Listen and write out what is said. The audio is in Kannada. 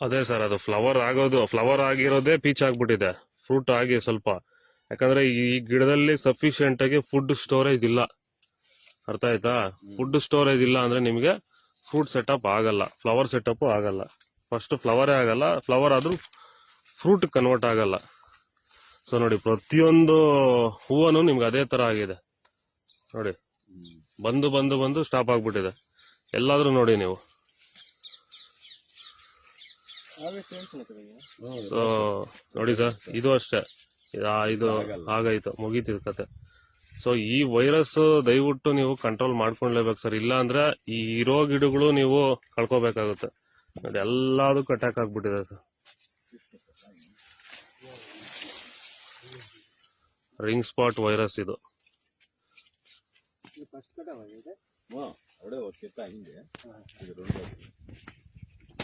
ಅದೇ ಸರ್ ಅದು ಫ್ಲವರ್ ಆಗೋದು ಫ್ಲವರ್ ಆಗಿರೋದೇ ಪೀಚ್ ಆಗ್ಬಿಟ್ಟಿದೆ. ಫ್ರೂಟ್ ಆಗಿ ಸ್ವಲ್ಪ. ಯಾಕಂದ್ರೆ ಈ ಗಿಡದಲ್ಲಿ ಸಫಿಶಿಯಂಟ್ ಆಗಿ ಫುಡ್ ಸ್ಟೋರೇಜ್ ಇಲ್ಲ. ಅರ್ಥ ಆಯ್ತಾ? ಫುಡ್ ಸ್ಟೋರೇಜ್ ಇಲ್ಲ ಅಂದ್ರೆ ನಿಮಗೆ ಫ್ರೂಟ್ ಸೆಟಪ್ ಆಗಲ್ಲ. ಫ್ಲವರ್ ಸೆಟಪ್ ಆಗಲ್ಲ. ಫಸ್ಟ್ ಫ್ಲವರೇ ಆಗಲ್ಲ. ಫ್ಲವರ್ ಆದ್ರೂ ಫ್ರೂಟ್ ಕನ್ವರ್ಟ್ ಆಗಲ್ಲ. ಸೊ ನೋಡಿ ಪ್ರತಿಯೊಂದು ಹೂವನು ನಿಮ್ಗೆ ಅದೇ ತರ ಆಗಿದೆ. ನೋಡಿ ಬಂದು ಬಂದು ಬಂದು ಸ್ಟಾಪ್ ಆಗ್ಬಿಟ್ಟಿದೆ. ಎಲ್ಲಾದ್ರೂ ನೋಡಿ ನೀವು. ಸೊ ನೋಡಿ ಸರ್ ಇದು ಅಷ್ಟೇ. ಇದಾ- ಇದು ಹಾಗಾಯ್ತು ಮುಗೀತಿದ್ ಕತೆ. ಸೊ ಈ ವೈರಸ್ ದಯವಿಟ್ಟು ನೀವು ಕಂಟ್ರೋಲ್ ಮಾಡ್ಕೊಂಡ್ಲೇಬೇಕು ಸರ್ ಇಲ್ಲ ಅಂದ್ರೆ ಈ ಇರೋ ಗಿಡಗಳು ನೀವು ಕಳ್ಕೊಬೇಕಾಗುತ್ತೆ. ನೋಡಿ ಎಲ್ಲದಕ್ಕೂ ಅಟ್ಯಾಕ್ ಆಗ್ಬಿಟ್ಟಿದೆ ಸರ್ ರಿಂಗ್ ಸ್ಪಾಟ್ ವೈರಸ್ ಇದು. ಫಸ್ಟ್